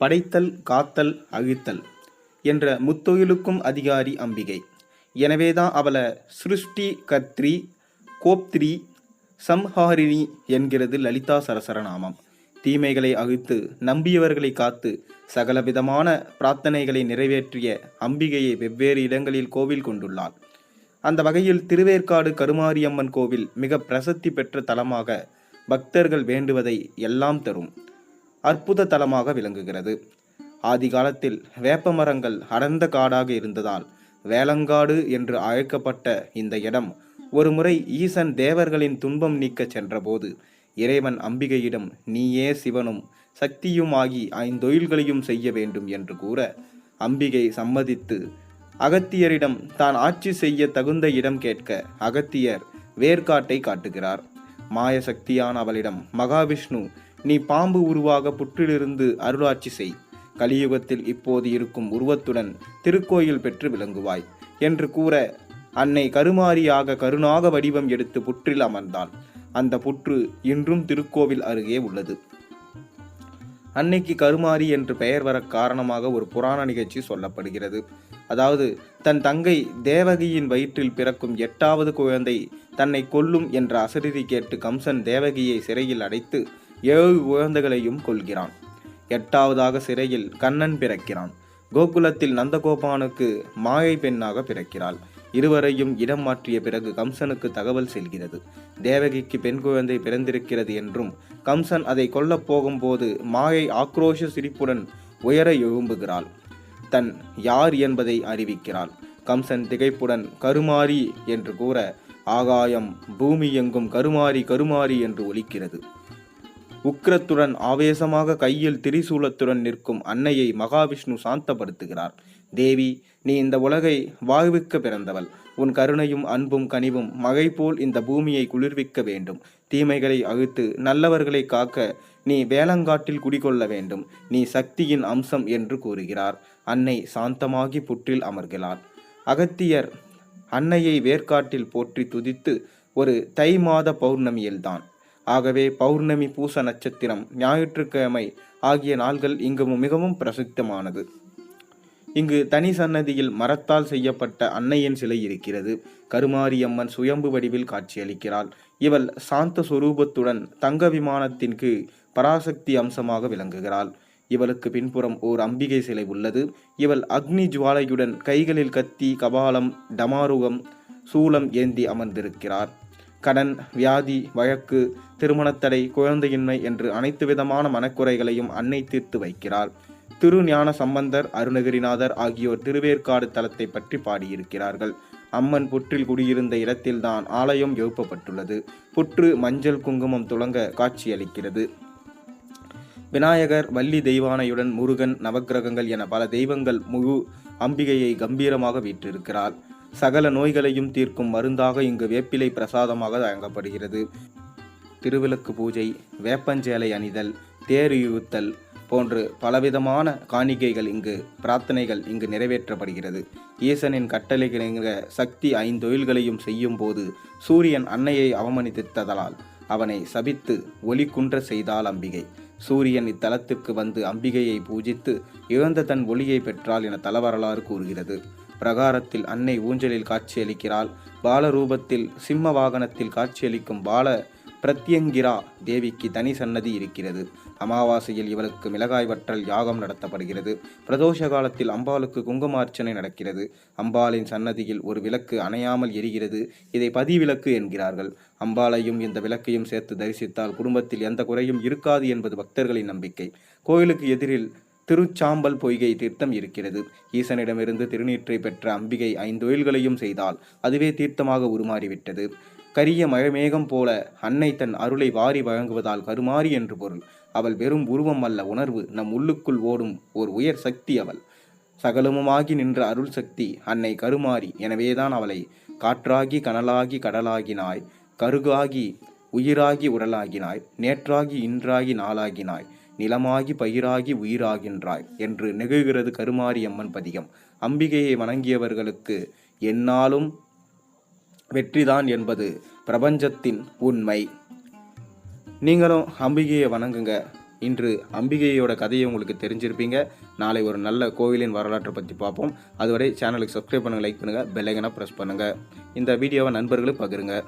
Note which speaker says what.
Speaker 1: படைத்தல் காத்தல் அழித்தல் என்ற முத்தொழிலுக்கும் அதிகாரி அம்பிகை. எனவேதான் அவளை சிருஷ்டி கர்த்ரி கோப்திரி சம்ஹாரிணி என்கிறது லலிதா சரசர நாமம். தீமைகளை அழித்து நம்பியவர்களை காத்து சகலவிதமான பிரார்த்தனைகளை நிறைவேற்றிய அம்பிகையை வெவ்வேறு இடங்களில் கோவில் கொண்டுள்ளார் அந்த வகையில் திருவேற்காடு கருமாரியம்மன் கோவில் மிக பிரசித்தி பெற்ற தலமாக பக்தர்கள் வேண்டுவதை எல்லாம் தரும். அற்புத தலமாக விளங்குகிறது. ஆதி காலத்தில் வேப்ப மரங்கள் அடர்ந்த காடாக இருந்ததால் வேலங்காடு என்று அழைக்கப்பட்ட இந்த இடம் ஒருமுறை ஈசன் தேவர்களின் துன்பம் நீக்கச் சென்றபோது இறைவன் அம்பிகையிடம் நீயே சிவனும் சக்தியுமாகி ஐந்தொழில்களையும் செய்ய வேண்டும் என்று கூற அம்பிகை சம்மதித்து அகத்தியரிடம் தான் ஆட்சி செய்ய தகுந்த இடம் கேட்க அகத்தியர் வேர்க்காட்டை காட்டுகிறார். மாயசக்தியான அவளிடம் மகாவிஷ்ணு நீ பாம்பு உருவாக புற்றிலிருந்து அருளாட்சி செய். கலியுகத்தில் இப்போது இருக்கும் உருவத்துடன் திருக்கோயில் பெற்று விளங்குவாய் என்று கூற அன்னை கருமாரியாக கருணாக வடிவம் எடுத்து புற்றில் அமர்ந்தாள். அந்த புற்று இன்றும் திருக்கோவில் அருகே உள்ளது. அன்னைக்கு கருமாரி என்று பெயர் வர காரணமாக ஒரு புராண நிகழ்ச்சி சொல்லப்படுகிறது. அதாவது தன் தங்கை தேவகியின் வயிற்றில் பிறக்கும் எட்டாவது குழந்தை தன்னை கொல்லும் என்ற அசரீரி கேட்டு கம்சன் தேவகியை சிறையில் அடைத்து ஏழு குழந்தைகளையும் கொள்கிறான் எட்டாவதாக சிறையில் கண்ணன் பிறக்கிறான். கோகுலத்தில் நந்தகோபானுக்கு மாயை பெண்ணாக பிறக்கிறாள். இருவரையும் இடம் மாற்றிய பிறகு கம்சனுக்கு தகவல் செல்கிறது. தேவகிக்கு பெண் குழந்தை பிறந்திருக்கிறது என்றும் கம்சன் அதை கொல்லப் போகும்போது மாயை ஆக்ரோஷ சிரிப்புடன் உயர எழும்புகிறாள். தன் யார் என்பதை அறிவிக்கிறாள். கம்சன் திகைப்புடன் கருமாரி என்று கூற ஆகாயம் பூமி எங்கும் கருமாறி கருமாறி என்று ஒலிக்கிறது. உக்கிரத்துடன் ஆவேசமாக கையில் திரிசூலத்துடன் நிற்கும் அன்னையை மகாவிஷ்ணு சாந்தப்படுத்துகிறார். தேவி நீ இந்த உலகை வாழ்விக்க பிறந்தவள். உன் கருணையும் அன்பும் கனிவும் மகை போல் இந்த பூமியை குளிர்விக்க வேண்டும். தீமைகளை அழித்து நல்லவர்களை காக்க நீ வேளங்காட்டில் குடிகொள்ள வேண்டும். நீ சக்தியின் அம்சம் என்று கூறுகிறார். அன்னை சாந்தமாகி புற்றில் அமர்கிறார் அகத்தியர் அன்னையை வேர்க்காட்டில் போற்றி துதித்து ஒரு தை மாத பௌர்ணமியில்தான். ஆகவே பௌர்ணமி பூச நட்சத்திரம் ஞாயிற்றுக்கிழமை ஆகிய நாள்கள் இங்கு மிகவும் பிரசித்தமானது. இங்கு தனி சன்னதியில் மரத்தால் செய்யப்பட்ட அன்னையின் சிலை இருக்கிறது. கருமாரியம்மன் சுயம்பு வடிவில் காட்சியளிக்கிறாள். இவள் சாந்த சுரூபத்துடன் தங்க விமானத்தின் கீழ் பராசக்தி அம்சமாக விளங்குகிறாள். இவளுக்கு பின்புறம் ஓர் அம்பிகை சிலை உள்ளது. இவள் அக்னி ஜுவாலையுடன் கைகளில் கத்தி கபாலம் டமாருகம் சூலம் ஏந்தி அமர்ந்திருக்கிறார். கடன் வியாதி வழக்கு திருமணத்தடை குழந்தையின்மை என்று அனைத்து விதமான மனக்குறைகளையும் அன்னை தீர்த்து வைக்கிறார் திருஞான சம்பந்தர் அருணகிரிநாதர் ஆகியோர் திருவேற்காடு தலத்தை பற்றி பாடியிருக்கிறார்கள். அம்மன் புற்றில் குடியிருந்த இடத்தில்தான் ஆலயம் எழுப்பப்பட்டுள்ளது. புற்று மஞ்சள் குங்குமம் துளங்க காட்சியளிக்கிறது. விநாயகர் வள்ளி தெய்வானையுடன் முருகன் நவக்கிரகங்கள் என பல தெய்வங்கள் முழு அம்பிகையை கம்பீரமாக வீற்றிருக்கிறார். சகல நோய்களையும் தீர்க்கும் மருந்தாக இங்கு வேப்பிலை பிரசாதமாக வழங்கப்படுகிறது. திருவிளக்கு பூஜை வேப்பஞ்சேலை அணிதல் தேர் இழுத்தல் போன்று பலவிதமான காணிக்கைகள் இங்கு பிரார்த்தனைகள் இங்கு நிறைவேற்றப்படுகிறது. ஈசனின் கட்டளைகிணங்க சக்தி ஐந்தொழில்களையும் செய்யும் போது சூரியன் அன்னையை அவமதித்ததலால் அவனை சபித்து ஒளி குன்ற செய்தாள் அம்பிகை. சூரியன் இத்தலத்திற்கு வந்து அம்பிகையை பூஜித்து இழந்த தன் ஒளியை பெற்றாள் என தலவரலாறு கூறுகிறது. பிரகாரத்தில் அன்னை ஊஞ்சலில் காட்சியளிக்கிறாள். பாலரூபத்தில் சிம்ம வாகனத்தில் காட்சியளிக்கும் பால பிரத்யங்கிரா தேவிக்கு தனி சன்னதி இருக்கிறது. அமாவாசையில் இவளுக்கு மிளகாய் வற்றல் யாகம் நடத்தப்படுகிறது. பிரதோஷ காலத்தில் அம்பாளுக்கு குங்குமார்ச்சனை நடக்கிறது. அம்பாளின் சன்னதியில் ஒரு விளக்கு அணையாமல் எரிகிறது. இதை பதிவிளக்கு என்கிறார்கள். அம்பாளையும் இந்த விளக்கையும் சேர்த்து தரிசித்தால் குடும்பத்தில் எந்த குறையும் இருக்காது என்பது பக்தர்களின் நம்பிக்கை. கோயிலுக்கு எதிரில் திருச்சாம்பல் பொய்கை தீர்த்தம் இருக்கிறது. ஈசனிடமிருந்து திருநீற்றை பெற்ற அம்பிகை ஐந்தொழில்களையும் செய்தால் அதுவே தீர்த்தமாக உருமாறிவிட்டது. கரிய மழைமேகம் போல அன்னை தன் அருளை வாரி வழங்குவதால் கருமாறி என்று பொருள். அவள் வெறும் உருவம் அல்ல உணர்வு நம் உள்ளுக்குள் ஓடும் ஓர் உயர் சக்தி அவள். சகலமுமாகி நின்ற அருள் சக்தி அன்னை கருமாறி எனவேதான் அவளை காற்றாகி கனலாகி கடலாகினாய் கருகாகி உயிராகி உடலாகினாய் நேற்றாகி இன்றாகி நாளாகினாய். நிலமாகி பயிராகி உயிராகின்றாய் என்று நெகுகிறது கருமாரியம்மன் பதிகம். அம்பிகையை வணங்கியவர்களுக்கு எந்நாளும் வெற்றிதான் என்பது பிரபஞ்சத்தின் உண்மை. நீங்களும் அம்பிகையை வணங்குங்க. இன்று அம்பிகையோட கதையை உங்களுக்கு தெரிஞ்சிருப்பீங்க. நாளை ஒரு நல்ல கோவிலின் வரலாற்றை பற்றி பார்ப்போம். அதுவரை சேனலுக்கு சப்ஸ்கிரைப் பண்ணுங்கள் லைக் பண்ணுங்கள் பெல்லைக்கனை ப்ரெஸ் பண்ணுங்கள் இந்த வீடியோவை நண்பர்களுக்கு பகிருங்க.